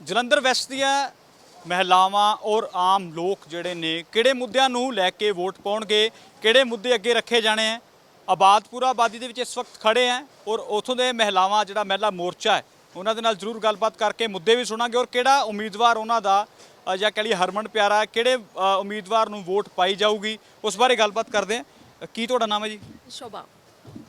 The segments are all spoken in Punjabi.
ਜਲੰਧਰ ਵੈਸਟ ਦੀਆਂ ਮਹਿਲਾਵਾਂ ਔਰ ਆਮ ਲੋਕ ਜਿਹੜੇ ਨੇ ਕਿਹੜੇ ਮੁੱਦਿਆਂ ਨੂੰ ਲੈ ਕੇ ਵੋਟ ਪਾਉਣਗੇ ਕਿਹੜੇ ਮੁੱਦੇ ਅੱਗੇ ਰੱਖੇ ਜਾਣੇ ਆ ਆਬਾਦਪੁਰਾ ਆਬਾਦੀ ਦੇ ਵਿੱਚ ਇਸ ਵਕਤ ਖੜੇ ਆ ਔਰ ਉਥੋਂ ਦੇ ਮਹਿਲਾਵਾਂ ਜਿਹੜਾ ਮਹਿਲਾ ਮੋਰਚਾ ਹੈ ਉਹਨਾਂ ਦੇ ਨਾਲ ਜ਼ਰੂਰ ਗੱਲਬਾਤ ਕਰਕੇ ਮੁੱਦੇ ਵੀ ਸੁਣਾਂਗੇ ਔਰ ਕਿਹੜਾ ਉਮੀਦਵਾਰ ਉਹਨਾਂ ਦਾ ਜਾਂ ਕਹ ਲਈ ਹਰਮਨ ਪਿਆਰਾ ਹੈ, ਕਿਹੜੇ ਉਮੀਦਵਾਰ ਨੂੰ ਵੋਟ ਪਾਈ ਜਾਊਗੀ ਉਸ ਬਾਰੇ ਗੱਲਬਾਤ ਕਰਦੇ ਆ ਕੀ ਤੁਹਾਡਾ ਨਾਮ ਹੈ ਜੀ? ਸ਼ੋਭਾ।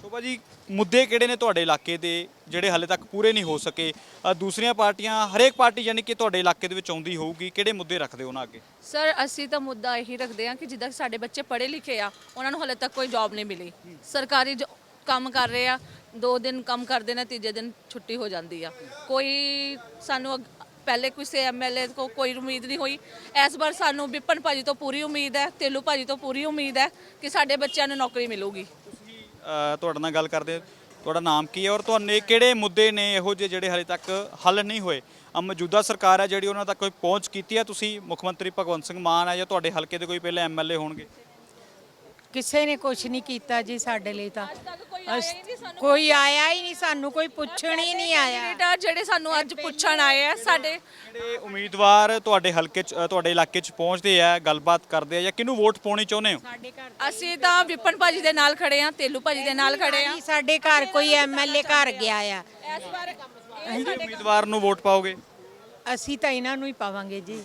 ਸ਼ੋਭਾ ਜੀ ਮੁੱਦੇ ਕਿਹੜੇ ਨੇ ਤੁਹਾਡੇ ਇਲਾਕੇ ਦੇ ਜਿਹੜੇ ਹਾਲੇ ਤੱਕ ਪੂਰੇ ਨਹੀਂ ਹੋ ਸਕੇ? ਅ, ਦੂਸਰੀਆਂ ਪਾਰਟੀਆਂ ਹਰੇਕ ਪਾਰਟੀ ਯਾਨੀ ਕਿ ਤੁਹਾਡੇ ਇਲਾਕੇ ਦੇ ਵਿੱਚ ਆਉਂਦੀ ਹੋਊਗੀ ਕਿਹੜੇ ਮੁੱਦੇ ਰੱਖਦੇ ਹੋ ਉਹਨਾਂ ਅੱਗੇ? ਸਰ ਅਸੀਂ ਤਾਂ ਮੁੱਦਾ ਇਹੀ ਰੱਖਦੇ ਹਾਂ ਕਿ ਜਿੱਦਾਂ ਸਾਡੇ ਬੱਚੇ ਪੜ੍ਹੇ ਲਿਖੇ ਆ ਉਹਨਾਂ ਨੂੰ ਹਲੇ ਤੱਕ ਕੋਈ ਜੌਬ ਨਹੀਂ ਮਿਲੀ। ਸਰਕਾਰੀ ਜੋ- ਕੰਮ ਕਰ ਰਹੇ ਆ ਦੋ ਦਿਨ ਕੰਮ ਕਰਦੇ ਨੇ ਤੀਜੇ ਦਿਨ ਛੁੱਟੀ ਹੋ ਜਾਂਦੀ ਆ। ਕੋਈ ਸਾਨੂੰ ਅੱਗ ਪਹਿਲੇ ਕਿਸੇ ਐਮਐਲਏ ਕੋ ਕੋਈ ਉਮੀਦ ਨਹੀਂ ਹੋਈ। ਇਸ ਵਾਰ ਸਾਨੂੰ ਵਿਪਨ ਭਾਜੀ ਤੋਂ ਪੂਰੀ ਉਮੀਦ ਹੈ ਤੇਲੂ ਭਾਜੀ ਤੋਂ ਪੂਰੀ ਉਮੀਦ ਹੈ ਕਿ ਸਾਡੇ ਬੱਚਿਆਂ ਨੂੰ ਨੌਕਰੀ ਮਿਲੂਗੀ। ਤੁਹਾਡੇ ਨਾਲ ਗੱਲ ਕਰਦੇ ਤੁਹਾਡਾ ਨਾਮ ਕੀ ਹੈ ਔਰ ਤੁਹਾਨੂੰ ਕਿਹੜੇ ਮੁੱਦੇ ਨੇ ਇਹੋ ਜਿਹੇ ਜਿਹੜੇ ਹਾਲੇ ਤੱਕ ਹੱਲ ਨਹੀਂ ਹੋਏ? ਆ ਮੌਜੂਦਾ ਸਰਕਾਰ ਹੈ ਜਿਹੜੀ ਉਹਨਾਂ ਤੱਕ ਕੋਈ ਪਹੁੰਚ ਕੀਤੀ ਹੈ? ਤੁਸੀਂ ਮੁੱਖ ਮੰਤਰੀ ਭਗਵੰਤ ਸਿੰਘ ਮਾਨ ਹੈ ਜਾਂ ਤੁਹਾਡੇ ਹਲਕੇ ਦੇ ਕੋਈ ਪਹਿਲੇ ਐਮਐਲਏ ਹੋਣਗੇ? ਕਿਸੇ ਨੇ ਕੁਝ ਨਹੀਂ ਕੀਤਾ ਜੀ ਸਾਡੇ ਲਈ ਤਾਂ। ਤੱਕ ਕੋਈ ਆਇਆ ਹੀ ਨਹੀਂ ਸਾਨੂੰ। ਕੋਈ ਪੁੱਛਣ ਹੀ ਨਹੀਂ ਆਇਆ। ਕੈਂਡੀਡੇਟ ਜਿਹੜੇ ਸਾਨੂੰ ਅੱਜ ਪੁੱਛਣ ਆਏ ਆ ਸਾਡੇ ਜਿਹੜੇ ਉਮੀਦਵਾਰ ਤੁਹਾਡੇ ਹਲਕੇ 'ਚ ਅ, ਤੁਹਾਡੇ ਇਲਾਕੇ 'ਚ ਪਹੁੰਚਦੇ ਆ ਗੱਲਬਾਤ ਕਰਦੇ ਆ ਜਾਂ ਕਿਹਨੂੰ ਵੋਟ ਪਾਉਣੀ ਚਾਹੁੰਦੇ ਹੋ? ਸਾਡੇ ਘਰ ਅਸੀਂ ਤਾਂ ਵਿਪਨ ਭਾਜੀ ਦੇ ਨਾਲ ਖੜੇ ਆ ਤੇਲੂ ਭਾਜੀ ਦੇ ਨਾਲ ਖੜੇ ਆ। ਸਾਡੇ ਘਰ ਕੋਈ ਐਮਐਲਏ ਘਰ ਗਿਆ ਆ। ਇਸ ਵਾਰ ਕਿਹੜੇ ਉਮੀਦਵਾਰ ਨੂੰ ਵੋਟ ਪਾਓਗੇ? ਅਸੀਂ ਤਾਂ ਇਹਨਾਂ ਨੂੰ ਹੀ ਪਾਵਾਂਗੇ ਜੀ।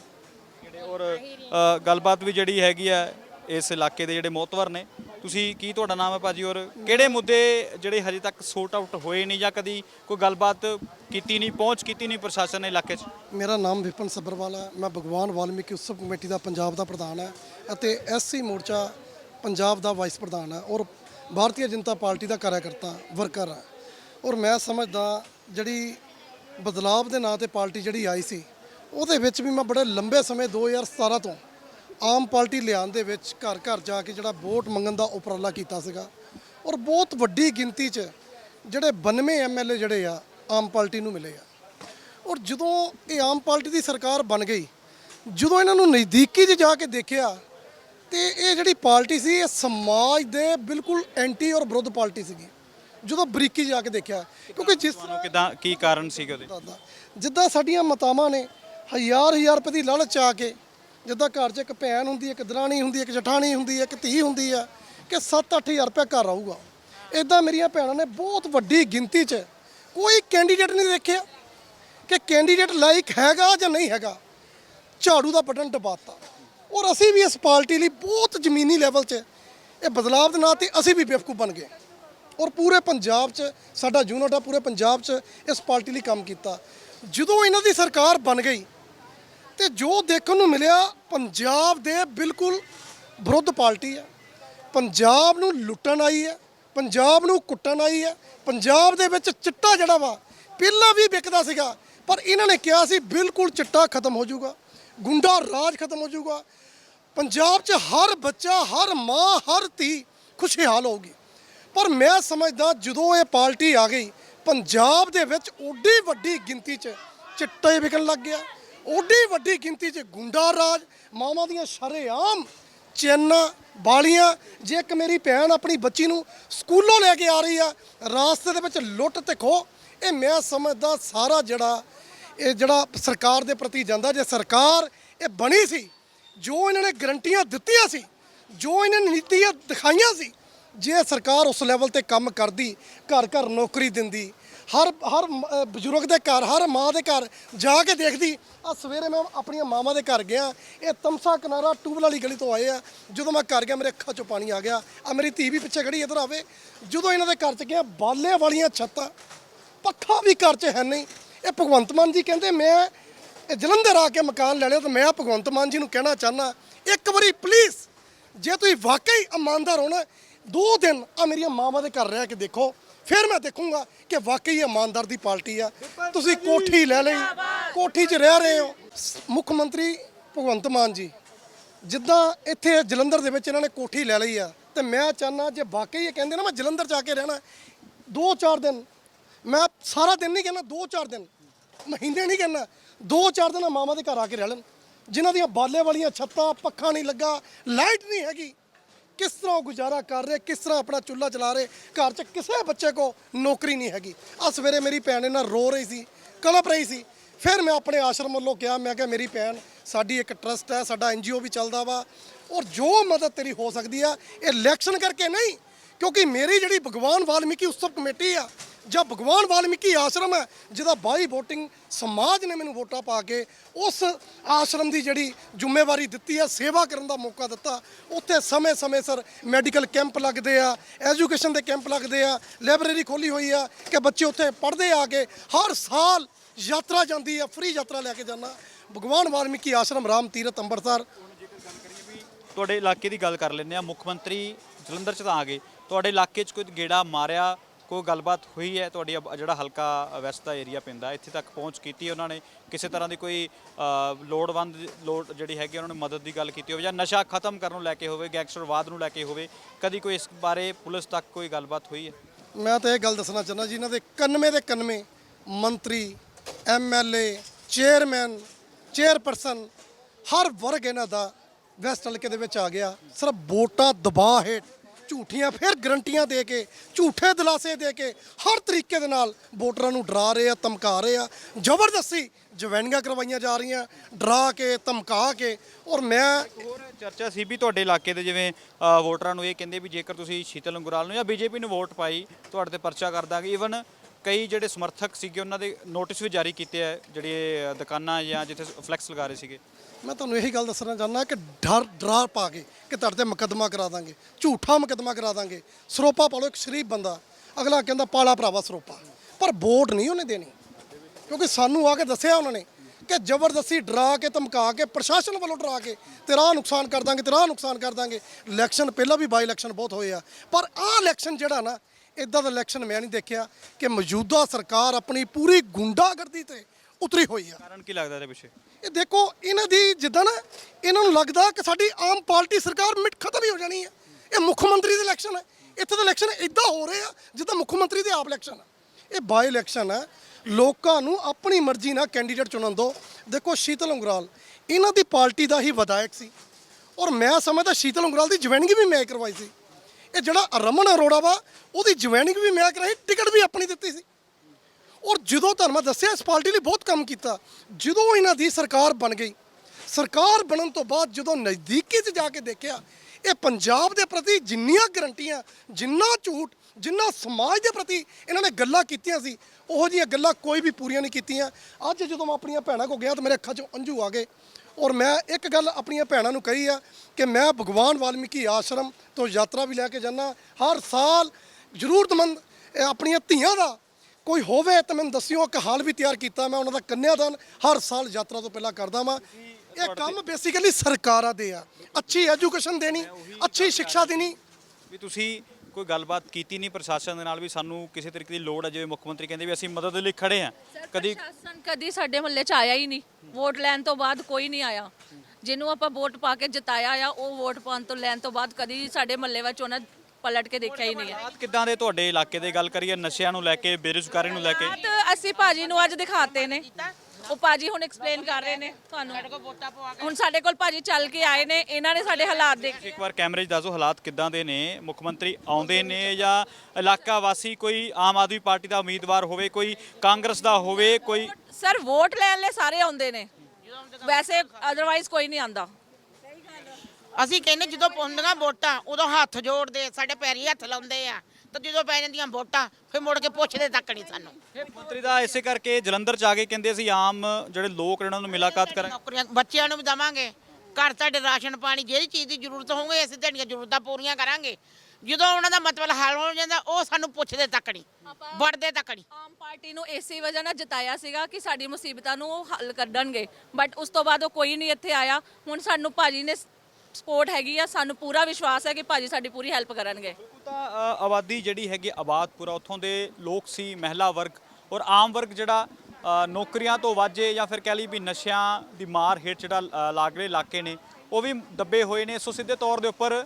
ਜਿਹੜੇ ਔਰ ਅ, ਗੱਲਬਾਤ ਵੀ ਜਿਹੜੀ ਹੈਗੀ ਆ ਇਸ ਇਲਾਕੇ ਦੇ ਜਿਹੜੇ ਮੋਤਵਰ ਨੇ। ਤੁਸੀਂ ਕੀ ਤੁਹਾਡਾ ਨਾਮ ਹੈ ਭਾਜੀ? ਔਰ ਕਿਹੜੇ ਮੁੱਦੇ ਜਿਹੜੇ ਹਜੇ ਤੱਕ ਸੋਟ ਆਊਟ ਹੋਏ ਨਹੀਂ ਜਾਂ ਕਦੀ ਕੋਈ ਗੱਲਬਾਤ ਕੀਤੀ ਨਹੀਂ, ਪਹੁੰਚ ਕੀਤੀ ਨਹੀਂ ਪ੍ਰਸ਼ਾਸਨ ਨੇ ਇਲਾਕੇ 'ਚ? ਮੇਰਾ ਨਾਮ ਵਿਪਨ ਸੱਬਰਵਾਲ ਹੈ। ਮੈਂ ਭਗਵਾਨ ਵਾਲਮੀਕੀ ਉਤਸਵ ਕਮੇਟੀ ਦਾ ਪੰਜਾਬ ਦਾ ਪ੍ਰਧਾਨ ਹੈ ਅਤੇ ਐਸਸੀ ਮੋਰਚਾ ਪੰਜਾਬ ਦਾ ਵਾਈਸ ਪ੍ਰਧਾਨ ਹੈ ਔਰ ਭਾਰਤੀ ਜਨਤਾ ਪਾਰਟੀ ਦਾ ਕਾਰਜਕਰਤਾ ਵਰਕਰ ਹੈ। ਔਰ ਮੈਂ ਸਮਝਦਾ ਜਿਹੜੀ ਬਦਲਾਵ ਦੇ ਨਾਂ ਤੇ ਪਾਰਟੀ ਜਿਹੜੀ ਆਈ ਸੀ, ਉਹਦੇ ਵਿੱਚ ਵੀ ਮੈਂ ਬੜੇ ਲੰਬੇ ਸਮੇਂ 2017 ਤੋਂ ਆਮ ਪਾਰਟੀ ਲਿਆਉਣ ਦੇ ਵਿੱਚ ਘਰ ਘਰ ਜਾ ਕੇ ਜਿਹੜਾ ਵੋਟ ਮੰਗਣ ਦਾ ਉਪਰਾਲਾ ਕੀਤਾ ਸੀਗਾ। ਔਰ ਬਹੁਤ ਵੱਡੀ ਗਿਣਤੀ 'ਚ ਜਿਹੜੇ 92 ਐਮਐਲਏ ਜਿਹੜੇ ਆ ਆਮ ਪਾਰਟੀ ਨੂੰ ਮਿਲੇ ਆ। ਔਰ ਜਦੋਂ ਇਹ ਆਮ ਪਾਰਟੀ ਦੀ ਸਰਕਾਰ ਬਣ ਗਈ ਜਦੋਂ ਇਹਨਾਂ ਨੂੰ ਨਜ਼ਦੀਕੀ 'ਚ ਜਾ ਕੇ ਦੇਖਿਆ ਤੇ ਇਹ ਜਿਹੜੀ ਪਾਰਟੀ ਸੀ ਇਹ ਸਮਾਜ ਦੇ ਬਿਲਕੁਲ ਐਂਟੀ ਔਰ ਵਿਰੁੱਧ ਪਾਰਟੀ ਸੀਗੀ। ਜਦੋਂ ਬਰੀਕੀ 'ਚ ਜਾ ਕੇ ਦੇਖਿਆ ਕਿਉਂਕਿ ਜਿਸ ਤੁਹਾਨੂੰ ਕਿਦਾਂ ਕੀ ਕਾਰਨ ਸੀਗੇ ਉਹਦੇ? ਜਿੱਦਾਂ ਸਾਡੀਆਂ ਮਾਤਾਵਾਂ ਨੇ ਹਜ਼ਾਰ ਹਜ਼ਾਰ ਰੁਪਏ ਦੀ ਲਾਲਚ ਆ ਕੇ ਜਿੱਦਾਂ ਘਰ 'ਚ ਇੱਕ ਭੈਣ ਹੁੰਦੀ ਹੈ ਇੱਕ ਦਰਾਣੀ ਹੁੰਦੀ ਹੈ ਇੱਕ ਜਠਾਣੀ ਹੁੰਦੀ ਹੈ ਇੱਕ ਧੀ ਹੁੰਦੀ ਹੈ ਕਿ 7-8000 ਰੁਪਏ ਘਰ ਆਊਗਾ। ਇਦਾਂ ਮੇਰੀਆਂ ਭੈਣਾਂ ਨੇ ਬਹੁਤ ਵੱਡੀ ਗਿਣਤੀ 'ਚ ਕੋਈ ਕੈਂਡੀਡੇਟ ਨਹੀਂ ਦੇਖਿਆ ਕਿ ਕੈਂਡੀਡੇਟ ਲਾਇਕ ਹੈਗਾ ਜਾਂ ਨਹੀਂ ਹੈਗਾ। ਝਾੜੂ ਦਾ ਬਟਨ ਦਬਾਤਾ। ਔਰ ਅਸੀਂ ਵੀ ਇਸ ਪਾਰਟੀ ਲਈ ਬਹੁਤ ਜ਼ਮੀਨੀ ਲੈਵਲ 'ਚ ਇਹ ਬਦਲਾਵ ਦੇ ਨਾਂ ਤੇ ਅਸੀਂ ਵੀ ਬੇਵਕੂਫ ਬਣ ਗਏ। ਔਰ ਪੂਰੇ ਪੰਜਾਬ 'ਚ, ਸਾਡਾ ਯੂਨਿਟ ਆ, ਪੂਰੇ ਪੰਜਾਬ 'ਚ ਇਸ ਪਾਰਟੀ ਲਈ ਕੰਮ ਕੀਤਾ। ਜਦੋਂ ਇਹਨਾਂ ਦੀ ਸਰਕਾਰ ਬਣ ਗਈ ਤੇ ਜੋ ਦੇਖਣ ਨੂੰ ਮਿਲਿਆ, ਪੰਜਾਬ ਦੇ ਬਿਲਕੁਲ ਵਿਰੁੱਧ ਪਾਰਟੀ ਹੈ। ਪੰਜਾਬ ਨੂੰ ਲੁੱਟਣ ਆਈ ਹੈ, ਪੰਜਾਬ ਨੂੰ ਕੁੱਟਣ ਆਈ ਹੈ, ਪੰਜਾਬ ਦੇ ਵਿੱਚ ਚਿੱਟਾ ਜਿਹੜਾ ਵਾ, ਪਹਿਲਾਂ ਵੀ ਵਿਕਦਾ ਸੀਗਾ, ਪਰ ਇਹਨਾਂ ਨੇ ਕਿਹਾ ਸੀ ਬਿਲਕੁਲ ਚਿੱਟਾ ਖਤਮ ਹੋ ਜਾਊਗਾ, ਗੁੰਡਾ ਰਾਜ ਖਤਮ ਹੋ ਜਾਊਗਾ। ਪੰਜਾਬ 'ਚ ਹਰ ਬੱਚਾ, ਹਰ ਮਾਂ, ਹਰ ਧੀ ਖੁਸ਼ਹਾਲ ਹੋਊਗੀ। ਪਰ ਮੈਂ ਸਮਝਦਾ ਜਦੋਂ ਇਹ ਪਾਰਟੀ ਆ ਗਈ, ਪੰਜਾਬ ਦੇ ਵਿੱਚ ਓਡੀ ਵੱਡੀ ਗਿਣਤੀ 'ਚ ਚਿੱਟਾ ਹੀ ਵਿਕਣ ਲੱਗ ਗਿਆ। ਓਡੀ ਵੱਡੀ ਗਿਣਤੀ 'ਚ ਗੁੰਡਾ ਰਾਜ, ਮਾਵਾਂ ਦੀਆਂ ਸ਼ਰੇਆਮ ਚੈਨਾਂ ਬਾਲੀਆਂ। ਜੇ ਇੱਕ ਮੇਰੀ ਭੈਣ ਆਪਣੀ ਬੱਚੀ ਨੂੰ ਸਕੂਲੋਂ ਲੈ ਕੇ ਆ ਰਹੀ ਆ, ਰਾਸਤੇ ਦੇ ਵਿੱਚ ਲੁੱਟ ਤੇ ਖੋ ਇਹ ਮੈਂ ਸਮਝਦਾ ਸਾਰਾ ਜਿਹੜਾ, ਇਹ ਜਿਹੜਾ ਸਰਕਾਰ ਦੇ ਪ੍ਰਤੀ ਜਾਂਦਾ, ਜੇ ਸਰਕਾਰ ਇਹ ਬਣੀ ਸੀ, ਜੋ ਇਹਨਾਂ ਨੇ ਗਰੰਟੀਆਂ ਦਿੱਤੀਆਂ ਸੀ, ਜੋ ਇਹਨਾਂ ਨੇ ਨੀਤੀਆਂ ਦਿਖਾਈਆਂ ਸੀ, ਜੇ ਸਰਕਾਰ ਉਸ ਲੈਵਲ ਤੇ ਕੰਮ ਕਰਦੀ, ਘਰ ਘਰ ਨੌਕਰੀ ਦਿੰਦੀ ਹਰ ਹਰ ਮ- ਅਹ ਬਜ਼ੁਰਗ ਦੇ ਘਰ, ਹਰ ਮਾਂ ਦੇ ਘਰ ਜਾ ਕੇ ਦੇਖਦੀ ਆ ਸਵੇਰੇ ਮੈਂ ਆਪਣੀਆਂ ਮਾਵਾਂ ਦੇ ਘਰ ਗਿਆ, ਇਹ ਤਮਸਾ ਕਿਨਾਰਾ ਟੂਬਲ ਵਾਲੀ ਗਲੀ ਤੋਂ ਆਏ ਆ, ਜਦੋਂ ਮੈਂ ਘਰ ਗਿਆ ਮੇਰੇ ਅੱਖਾਂ 'ਚੋਂ ਪਾਣੀ ਆ ਗਿਆ ਆ ਮੇਰੀ ਧੀ ਵੀ ਪਿੱਛੇ ਖੜੀ ਇੱਧਰ ਆਵੇ, ਜਦੋਂ ਇਹਨਾਂ ਦੇ ਘਰ 'ਚ ਗਿਆ ਬਾਲੇ ਵਾਲੀਆਂ ਛੱਤਾਂ ਪੱਖਾ ਵੀ ਘਰ 'ਚ ਹੈ ਨਹੀਂ, ਇਹ ਭਗਵੰਤ ਮਾਨ ਜੀ ਕਹਿੰਦੇ, ਮੈਂ ਇਹ ਜਲੰਧਰ ਆ ਕੇ ਮਕਾਨ ਲੈ ਲਿਆ ਤਾਂ ਮੈਂ ਭਗਵੰਤ ਮਾਨ ਜੀ ਨੂੰ ਕਹਿਣਾ ਚਾਹਨਾ ਇੱਕ ਵਾਰੀ ਪਲੀਜ਼ ਜੇ ਤੁਸੀਂ ਵਾਕਈ ਇਮਾਨਦਾਰ ਹੋਣਾ ਦੋ ਦਿਨ ਆ ਮੇਰੀਆਂ ਮਾਵਾਂ ਦੇ ਘਰ ਰਹਿ ਕੇ ਦੇਖੋ ਫਿਰ ਮੈਂ ਦੇਖੂੰਗਾ ਕਿ ਵਾਕਈ ਇਮਾਨਦਾਰ ਦੀ ਪਾਰਟੀ ਆ। ਤੁਸੀਂ ਕੋਠੀ ਲੈ ਲਈ ਕੋਠੀ 'ਚ ਰਹਿ ਰਹੇ ਹੋ। ਮੁੱਖ ਮੰਤਰੀ ਭਗਵੰਤ ਮਾਨ ਜੀ ਜਿੱਦਾਂ ਇੱਥੇ ਜਲੰਧਰ ਦੇ ਵਿੱਚ ਇਹਨਾਂ ਨੇ ਕੋਠੀ ਲੈ ਲਈ ਆ ਤੇ ਮੈਂ ਚਾਹਨਾ ਜੇ ਵਾਕਈ ਇਹ ਕਹਿੰਦੇ ਨਾ ਮੈਂ ਜਲੰਧਰ ਜਾ ਕੇ ਰਹਿਣਾ ਦੋ ਚਾਰ ਦਿਨ। ਮੈਂ ਸਾਰਾ ਦਿਨ ਨਹੀਂ ਕਹਿੰਦਾ ਦੋ ਚਾਰ ਦਿਨ। ਮਹੀਨੇ ਨਹੀਂ ਕਹਿੰਦਾ ਦੋ ਚਾਰ ਦਿਨ ਮਾਮਾ ਦੇ ਘਰ ਆ ਕੇ ਰਹਿ ਲੈਣ। ਜਿਨ੍ਹਾਂ ਦੀਆਂ ਬਾਲੇ ਵਾਲੀਆਂ ਛੱਤਾਂ ਪੱਖਾ ਨਹੀਂ ਲੱਗਾ ਲਾਈਟ ਨਹੀਂ ਹੈਗੀ। ਕਿਸ ਤਰ੍ਹਾਂ ਉਹ ਗੁਜ਼ਾਰਾ ਕਰ ਰਹੇ, ਕਿਸ ਤਰ੍ਹਾਂ ਆਪਣਾ ਚੁੱਲ੍ਹਾ ਚਲਾ ਰਹੇ, ਘਰ 'ਚ ਕਿਸੇ ਬੱਚੇ ਕੋ ਨੌਕਰੀ ਨਹੀਂ ਹੈਗੀ। ਆ ਸਵੇਰੇ ਮੇਰੀ ਭੈਣ ਇਹਨਾਂ ਰੋ ਰਹੀ ਸੀ, ਕਲਪ ਰਹੀ ਸੀ। ਫਿਰ ਮੈਂ ਆਪਣੇ ਆਸ਼ਰਮ ਵੱਲੋਂ ਕਿਹਾ, ਮੈਂ ਕਿਹਾ, ਮੇਰੀ ਭੈਣ, ਸਾਡੀ ਇੱਕ ਟਰਸਟ ਹੈ, ਸਾਡਾ ਐਨਜੀਓ ਵੀ ਚੱਲਦਾ ਵਾ। ਔਰ ਜੋ ਮਦਦ ਤੇਰੀ ਹੋ ਸਕਦੀ ਆ, ਇਹ ਇਲੈਕਸ਼ਨ ਕਰਕੇ ਨਹੀਂ, ਕਿਉਂਕਿ ਮੇਰੀ ਜਿਹੜੀ ਭਗਵਾਨ ਵਾਲਮੀਕੀ ਉਤਸਵ ਕਮੇਟੀ ਆ ਜਾਂ ਭਗਵਾਨ ਵਾਲਮੀਕੀ ਆਸ਼ਰਮ ਹੈ, ਜਿਹਦਾ ਬਾਈ VOTING ਸਮਾਜ ਨੇ ਮੈਨੂੰ ਵੋਟਾਂ ਪਾ ਕੇ ਉਸ ਆਸ਼ਰਮ ਦੀ ਜਿਹੜੀ ਜ਼ਿੰਮੇਵਾਰੀ ਦਿੱਤੀ ਹੈ, ਸੇਵਾ ਕਰਨ ਦਾ ਮੌਕਾ ਦਿੱਤਾ। ਉੱਥੇ ਸਮੇਂ-ਸਮੇਂ ਸਰ ਮੈਡੀਕਲ ਕੈਂਪ ਲੱਗਦੇ ਆ ਐਜੂਕੇਸ਼ਨ ਦੇ ਕੈਂਪ ਲੱਗਦੇ ਆ ਲਾਇਬ੍ਰੇਰੀ ਖੋਲੀ ਹੋਈ ਆ ਕਿ ਬੱਚੇ ਉੱਥੇ ਪੜ੍ਹਦੇ ਆ ਕੇ ਹਰ ਸਾਲ ਯਾਤਰਾ ਜਾਂਦੀ ਆ ਫ੍ਰੀ ਯਾਤਰਾ ਲੈ ਕੇ ਜਾਣਾ ਭਗਵਾਨ ਵਾਲਮੀਕੀ ਆਸ਼ਰਮ, ਰਾਮ ਤੀਰਥ, ਅੰਮ੍ਰਿਤਸਰ। ਤੁਹਾਡੇ ਇਲਾਕੇ ਦੀ ਗੱਲ ਕਰ ਲੈਂਦੇ ਆ ਮੁੱਖ ਮੰਤਰੀ ਜਲੰਧਰ ਚ ਤਾਂ ਆ ਗਏ। ਤੁਹਾਡੇ ਇਲਾਕੇ 'ਚ ਕੋਈ ਗੇੜਾ ਮਾਰਿਆ ਕੋਈ ਗੱਲਬਾਤ ਹੋਈ ਹੈ? ਤੁਹਾਡੀ ਅਬ- ਜਿਹੜਾ ਹਲਕਾ ਵੈਸਟ ਦਾ ਏਰੀਆ ਪੈਂਦਾ ਇੱਥੇ ਤੱਕ ਪਹੁੰਚ ਕੀਤੀ ਉਹਨਾਂ ਨੇ? ਕਿਸੇ ਤਰ੍ਹਾਂ ਦੀ ਕੋਈ ਅ, ਲੋੜਵੰਦ ਲੋੜ ਜਿਹੜੀ ਹੈਗੀ ਉਹਨਾਂ ਨੂੰ ਮਦਦ ਦੀ ਗੱਲ ਕੀਤੀ ਹੋਵੇ ਜਾਂ ਨਸ਼ਾ ਖਤਮ ਕਰਨ ਨੂੰ ਲੈ ਕੇ ਹੋਵੇ ਗੈਂਗਸਟਰਵਾਦ ਨੂੰ ਲੈ ਕੇ ਹੋਵੇ ਕਦੀ ਕੋਈ ਇਸ ਬਾਰੇ ਪੁਲਿਸ ਤੱਕ ਕੋਈ ਗੱਲਬਾਤ ਹੋਈ ਹੈ? ਮੈਂ ਤਾਂ ਇਹ ਗੱਲ ਦੱਸਣਾ ਚਾਹੁੰਦਾ ਜੀ ਇਹਨਾਂ ਦੇ 91 ਦੇ 91 ਮੰਤਰੀ ਐਮਐਲਏ ਚੇਅਰਮੈਨ ਚੇਅਰਪਰਸਨ ਹਰ ਵਰਗ ਇਹਨਾਂ ਦਾ ਵੈਸਟ ਹਲਕੇ ਦੇ ਵਿੱਚ ਆ ਗਿਆ। ਸਿਰਫ ਵੋਟਾਂ ਦਬਾਅ ਹੇਠ ਝੂਠੀਆਂ ਫਿਰ ਗਰੰਟੀਆਂ ਦੇ ਕੇ, ਝੂਠੇ ਦਿਲਾਸੇ ਦੇ ਕੇ ਹਰ ਤਰੀਕੇ ਦੇ ਨਾਲ ਵੋਟਰਾਂ ਨੂੰ ਡਰਾ ਰਹੇ ਆ, ਧਮਕਾ ਰਹੇ ਆ। ਜ਼ਬਰਦਸਤੀ ਜਵੈਨੀਆਂ ਕਰਵਾਈਆਂ ਜਾ ਰਹੀਆਂ, ਡਰਾ ਕੇ, ਧਮਕਾ ਕੇ। ਔਰ ਮੈਂ ਹੋਰ ਚਰਚਾ ਸੀ ਵੀ ਤੁਹਾਡੇ ਇਲਾਕੇ ਦੇ ਜਿਵੇਂ ਵੋਟਰਾਂ ਨੂੰ ਇਹ ਕਹਿੰਦੇ ਵੀ ਜੇਕਰ ਤੁਸੀਂ ਸ਼ੀਤਲ ਅੰਗੁਰਾਲ ਨੂੰ ਜਾਂ ਬੀਜੇਪੀ ਨੂੰ ਵੋਟ ਪਾਈ, ਤੁਹਾਡੇ ਤੇ ਪਰਚਾ ਕਰ ਦਾਂਗੇ। ਈਵਨ ਕਈ ਜਿਹੜੇ ਸਮਰਥਕ ਸੀਗੇ, ਉਹਨਾਂ ਦੇ ਨੋਟਿਸ ਵੀ ਜਾਰੀ ਕੀਤੇ ਆ ਜਿਹੜੇ ਦੁਕਾਨਾਂ ਜਾਂ ਜਿੱਥੇ ਫਲੈਕਸ ਲਗਾ ਰਹੇ ਸੀਗੇ। ਮੈਂ ਤੁਹਾਨੂੰ ਇਹੀ ਗੱਲ ਦੱਸਣਾ ਚਾਹੁੰਦਾ ਕਿ ਡਰ ਡਰਾ ਪਾ ਕੇ ਕਿ ਤੁਹਾਡੇ ਤੇ ਮੁਕੱਦਮਾ ਕਰਾ ਦਾਂਗੇ, ਝੂਠਾ ਮੁਕੱਦਮਾ ਕਰਾ ਦਾਂਗੇ। ਸਰੋਪਾ ਪਾ ਲਓ ਇੱਕ ਸ਼ਰੀਫ ਬੰਦਾ। ਅਗਲਾ ਕਹਿੰਦਾ, ਪਾਲਾ ਭਰਾਵਾ ਸਰੋਪਾ। ਪਰ ਵੋਟ ਨਹੀਂ ਉਹਨੇ ਦੇਣੀ। ਕਿਉਂਕਿ ਸਾਨੂੰ ਆ ਕੇ ਦੱਸਿਆ ਉਹਨਾਂ ਨੇ ਕਿ ਜ਼ਬਰਦਸਤੀ ਡਰਾ ਕੇ, ਧਮਕਾ ਕੇ, ਪ੍ਰਸ਼ਾਸਨ ਵੱਲੋਂ ਡਰਾ ਕੇ ਤੇਰਾ ਆਹ ਨੁਕਸਾਨ ਕਰ ਦਾਂਗੇ ਤੇਰਾ ਆਹ ਨੁਕਸਾਨ ਕਰ ਦਾਂਗੇ। ਇਲੈਕਸ਼ਨ ਪਹਿਲਾਂ ਵੀ ਬਾਈ ਇਲੈਕਸ਼ਨ ਬਹੁਤ ਹੋਏ ਆ। ਪਰ ਆਹ ਇਲੈਕਸ਼ਨ ਜਿਹੜਾ ਨਾ ਇਦਾਂ ਦਾ ਇਲੈਕਸ਼ਨ ਮੈਂ ਨਹੀਂ ਦੇਖਿਆ ਕਿ ਮੌਜੂਦਾ ਸਰਕਾਰ ਆਪਣੀ ਪੂਰੀ ਗੁੰਡਾਗਰਦੀ ਤੇ ਉਤਰੀ ਹੋਈ ਆ। ਕਾਰਨ ਕੀ ਲੱਗਦਾ ਇਹਦੇ ਪਿੱਛੇ? ਇਹ ਦੇਖੋ ਇਹਨਾਂ ਦੀ ਜਿੱਦਾਂ ਨਾ ਇਹਨਾਂ ਨੂੰ ਲੱਗਦਾ ਕਿ ਸਾਡੀ ਆਮ ਪਾਰਟੀ ਸਰਕਾਰ ਮਿਟ ਖਤਮ ਹੀ ਹੋ ਜਾਣੀ ਹੈ ਇਹ ਮੁੱਖ ਮੰਤਰੀ ਦੇ ਇਲੈਕਸ਼ਨ ਹੈ ਇੱਥੇ ਤਾਂ ਇਲੈਕਸ਼ਨ ਇਦਾਂ ਹੋ ਰਹੇ ਆ ਜਿੱਦਾਂ ਮੁੱਖ ਮੰਤਰੀ ਦੇ ਆਪ ਇਲੈਕਸ਼ਨ ਆ। ਇਹ ਬਾਈ ਇਲੈਕਸ਼ਨ ਹੈ ਲੋਕਾਂ ਨੂੰ ਆਪਣੀ ਮਰਜ਼ੀ ਨਾਲ ਕੈਂਡੀਡੇਟ ਚੁਣਨ ਦਿਓ। ਦੇਖੋ ਸ਼ੀਤਲ ਉਂਗਰਾਲ ਇਹਨਾਂ ਦੀ ਪਾਰਟੀ ਦਾ ਹੀ ਵਿਧਾਇਕ ਸੀ। ਔਰ ਮੈਂ ਸਮਝਦਾ ਸ਼ੀਤਲ ਉਂਗਰਾਲ ਦੀ ਜੁਆਇਨਿੰਗ ਵੀ ਮੈਂ ਕਰਵਾਈ ਸੀ। ਇਹ ਜਿਹੜਾ ਰਮਨ ਅਰੋੜਾ ਵਾ, ਉਹਦੀ ਜੁਆਇਨਿੰਗ ਵੀ ਮੈਂ ਕਰਾਈ, ਟਿਕਟ ਵੀ ਆਪਣੀ ਦਿੱਤੀ ਸੀ। ਔਰ ਜਦੋਂ ਤੁਹਾਨੂੰ ਮੈਂ ਦੱਸਿਆ, ਇਸ ਪਾਰਟੀ ਲਈ ਬਹੁਤ ਕੰਮ ਕੀਤਾ, ਜਦੋਂ ਇਹਨਾਂ ਦੀ ਸਰਕਾਰ ਬਣ ਗਈ, ਸਰਕਾਰ ਬਣਨ ਤੋਂ ਬਾਅਦ ਜਦੋਂ ਨਜ਼ਦੀਕੀ 'ਚ ਜਾ ਕੇ ਦੇਖਿਆ, ਇਹ ਪੰਜਾਬ ਦੇ ਪ੍ਰਤੀ ਜਿੰਨੀਆਂ ਗਰੰਟੀਆਂ, ਜਿੰਨਾ ਝੂਠ, ਜਿੰਨਾ ਸਮਾਜ ਦੇ ਪ੍ਰਤੀ ਇਹਨਾਂ ਨੇ ਗੱਲਾਂ ਕੀਤੀਆਂ ਸੀ, ਉਹੋ ਜਿਹੀਆਂ ਗੱਲਾਂ ਕੋਈ ਵੀ ਪੂਰੀਆਂ ਨਹੀਂ ਕੀਤੀਆਂ। ਅੱਜ ਜਦੋਂ ਮੈਂ ਆਪਣੀਆਂ ਭੈਣਾਂ ਕੋ ਗਿਆ ਤਾਂ ਮੇਰੇ ਅੱਖਾਂ 'ਚੋਂ ਅੰਝੂ ਆ ਗਏ। ਔਰ ਮੈਂ ਇੱਕ ਗੱਲ ਆਪਣੀਆਂ ਭੈਣਾਂ ਨੂੰ ਕਹੀ ਆ ਕਿ ਮੈਂ ਭਗਵਾਨ ਵਾਲਮੀਕੀ ਆਸ਼ਰਮ ਤੋਂ ਯਾਤਰਾ ਵੀ ਲੈ ਕੇ ਜਾਂਦਾ ਹਰ ਸਾਲ ਜ਼ਰੂਰਤਮੰਦ ਆਪਣੀਆਂ ਧੀਆਂ ਦਾ ਕੋਈ ਹੋਵੇ ਤਾਂ ਮੈਨੂੰ ਦੱਸਿਓ ਕਿ ਹਾਲ ਵੀ ਤਿਆਰ ਕੀਤਾ ਮੈਂ ਉਹਨਾਂ ਦਾ ਕੰਨਿਆਦਾਨ ਹਰ ਸਾਲ ਯਾਤਰਾ ਤੋਂ ਪਹਿਲਾਂ ਕਰਦਾ ਵਾਂ। ਇਹ ਕੰਮ ਬੇਸਿਕਲੀ ਸਰਕਾਰਾਂ ਦੇ ਆ। ਅੱਛੀ ਐਜੂਕੇਸ਼ਨ ਦੇਣੀ ਅੱਛੀ ਸਿੱਖਿਆ ਦੇਣੀ। ਵੀ ਤੁਸੀਂ ਕੋਈ ਗੱਲਬਾਤ ਕੀਤੀ ਨਹੀਂ ਪ੍ਰਸ਼ਾਸਨ ਦੇ ਨਾਲ ਵੀ ਸਾਨੂੰ ਕਿਸੇ ਤਰੀਕੇ ਦੀ ਲੋੜ ਹੈ ਜਿਵੇਂ ਮੁੱਖ ਮੰਤਰੀ ਕਹਿੰਦੇ ਵੀ ਅਸੀਂ ਮਦਦ ਲਈ ਖੜੇ ਆ। ਕਦੀ ਪ੍ਰਸ਼ਾਸਨ ਕਦੀ ਸਾਡੇ ਮੁਹੱਲੇ 'ਚ ਆਇਆ ਹੀ ਨਹੀਂ। ਵੋਟ ਲੈਣ ਤੋਂ ਬਾਅਦ ਕੋਈ ਨਹੀਂ ਆਇਆ। ਜਿਹਨੂੰ ਆਪਾਂ ਵੋਟ ਪਾ ਕੇ ਜਿਤਾਇਆ ਆ ਉਹ ਵੋਟ ਪਾਉਣ ਤੋਂ ਲੈਣ ਤੋਂ ਬਾਅਦ ਕਦੀ ਸਾਡੇ ਮੁਹੱਲੇ ਵਿੱਚ ਉਹਨਾਂ ਪਲਟ ਕੇ ਦੇਖਿਆ ਹੀ ਨਹੀਂ ਹੈ। ਹਾਲਾਤ ਕਿੱਦਾਂ ਦੇ ਤੁਹਾਡੇ ਇਲਾਕੇ ਦੇ? ਗੱਲ ਕਰੀਏ ਨਸ਼ਿਆਂ ਨੂੰ ਲੈ ਕੇ ਬੇਰੁਜ਼ਗਾਰੀ ਨੂੰ ਲੈ ਕੇ। ਅਸੀਂ ਭਾਜੀ ਨੂੰ ਅੱਜ ਦਿਖਾਤੇ ਨੇ। ਉਹ ਭਾਜੀ ਹੁਣ ਐਕਸਪਲੇਨ ਕਰ ਰਹੇ ਨੇ ਤੁਹਾਨੂੰ। ਹੁਣ ਸਾਡੇ ਕੋਲ ਭਾਜੀ ਚੱਲ ਕੇ ਆਏ ਨੇ ਇਹਨਾਂ ਨੇ ਸਾਡੇ ਹਾਲਾਤ ਦੇਖੇ ਇੱਕ ਵਾਰ ਕੈਮਰੇ 'ਚ ਦੱਸੋ ਹਾਲਾਤ ਕਿੱਦਾਂ ਦੇ ਨੇ? ਮੁੱਖ ਮੰਤਰੀ ਆਉਂਦੇ ਨੇ ਜਾਂ ਇਲਾਕਾ ਵਾਸੀ ਕੋਈ ਆਮ ਆਦਮੀ ਪਾਰਟੀ ਦਾ ਉਮੀਦਵਾਰ ਹੋਵੇ ਕੋਈ ਕਾਂਗਰਸ ਦਾ ਹੋਵੇ ਕੋਈ ਸਰ ਵੋਟ ਲੈਣ ਲਈ ਸਾਰੇ ਆਉਂਦੇ ਨੇ। ਵੈਸੇ ਅਦਰਵਾਈਜ਼ ਕੋਈ ਨਹੀਂ ਆਂਦਾ ਅਸੀਂ ਕਹਿੰਦੇ ਜਦੋਂ ਪਾਉਂਦੀਆਂ ਵੋਟਾਂ ਉਦੋਂ ਹੱਥ ਜੋੜਦੇ ਸਾਡੇ ਪੈਰੀ ਹੱਥ ਲਾਉਂਦੇ ਆ। ਤੇ ਜਦੋਂ ਪੈ ਜਾਂਦੀਆਂ ਵੋਟਾਂ ਫਿਰ ਮੁੜ ਕੇ ਪੁੱਛਦੇ ਤੱਕ ਨਹੀਂ ਸਾਨੂੰ। ਮੰਤਰੀ ਦਾ ਇਸੇ ਕਰਕੇ ਜਲੰਧਰ 'ਚ ਆ ਕੇ ਕਹਿੰਦੇ ਅਸੀਂ ਆਮ ਜਿਹੜੇ ਲੋਕ ਇਹਨਾਂ ਨੂੰ ਮੁਲਾਕਾਤ ਕਰਾਂਗੇ। ਨੌਕਰੀਆਂ ਬੱਚਿਆਂ ਨੂੰ ਵੀ ਦਵਾਂਗੇ। ਘਰ ਤੁਹਾਡੇ ਰਾਸ਼ਨ ਪਾਣੀ ਜਿਹੜੀ ਚੀਜ਼ ਦੀ ਜ਼ਰੂਰਤ ਹੋਊਗੀ ਅਸੀਂ ਤੁਹਾਡੀਆਂ ਜ਼ਰੂਰਤਾਂ ਪੂਰੀਆਂ ਕਰਾਂਗੇ। ਜਦੋਂ ਉਹਨਾਂ ਦਾ ਮਤਲਬ ਹੱਲ ਹੋ ਜਾਂਦਾ ਉਹ ਸਾਨੂੰ ਪੁੱਛਦੇ ਤੱਕ ਨਹੀਂ ਵੜਦੇ ਤੱਕ ਨਹੀਂ। ਆਮ ਪਾਰਟੀ ਨੂੰ ਇਸੇ ਵਜ੍ਹਾ ਨਾਲ ਜਿਤਾਇਆ ਸੀਗਾ ਕਿ ਸਾਡੀ ਮੁਸੀਬਤਾਂ ਨੂੰ ਉਹ ਹੱਲ ਕੱਢਣਗੇ। ਬਟ ਉਸ ਤੋਂ ਬਾਅਦ ਉਹ ਕੋਈ ਨਹੀਂ ਇੱਥੇ ਆਇਆ। ਹੁਣ ਸਾਨੂੰ ਭਾਜੀ ਨੇ ਸਪੋਰਟ ਹੈਗੀ ਆ ਸਾਨੂੰ ਪੂਰਾ ਵਿਸ਼ਵਾਸ ਹੈ ਕਿ ਭਾਜੀ ਸਾਡੀ ਪੂਰੀ ਹੈਲਪ ਕਰਨਗੇ। ਤਾਂ ਅ, ਆਬਾਦੀ ਜਿਹੜੀ ਹੈਗੀ ਆਬਾਦਪੁਰਾ ਉੱਥੋਂ ਦੇ ਲੋਕ ਸੀ ਮਹਿਲਾ ਵਰਗ ਔਰ ਆਮ ਵਰਗ ਜਿਹੜਾ ਅ, ਨੌਕਰੀਆਂ ਤੋਂ ਵਾਜੇ ਜਾਂ ਫਿਰ ਕਹਿ ਲਈ ਵੀ ਨਸ਼ਿਆਂ ਦੀ ਮਾਰ ਹੇਠ ਜਿਹੜਾ ਅ, ਲਾਗਲੇ ਇਲਾਕੇ ਨੇ ਉਹ ਵੀ ਦੱਬੇ ਹੋਏ ਨੇ। ਸੋ ਸਿੱਧੇ ਤੌਰ ਦੇ ਉੱਪਰ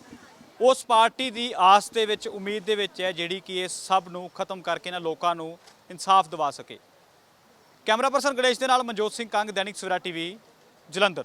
ਉਸ ਪਾਰਟੀ ਦੀ ਆਸ ਦੇ ਵਿੱਚ ਉਮੀਦ ਦੇ ਵਿੱਚ ਹੈ ਜਿਹੜੀ ਕਿ ਇਹ ਸਭ ਨੂੰ ਖਤਮ ਕਰਕੇ ਇਹਨਾਂ ਲੋਕਾਂ ਨੂੰ ਇਨਸਾਫ ਦਿਵਾ ਸਕੇ। ਕੈਮਰਾ ਪਰਸਨ ਗਣੇਸ਼ ਦੇ ਨਾਲ ਮਨਜੋਤ ਸਿੰਘ ਕੰਗ ਦੈਨਿਕ ਸਵੇਰਾ ਟੀਵੀ ਜਲੰਧਰ।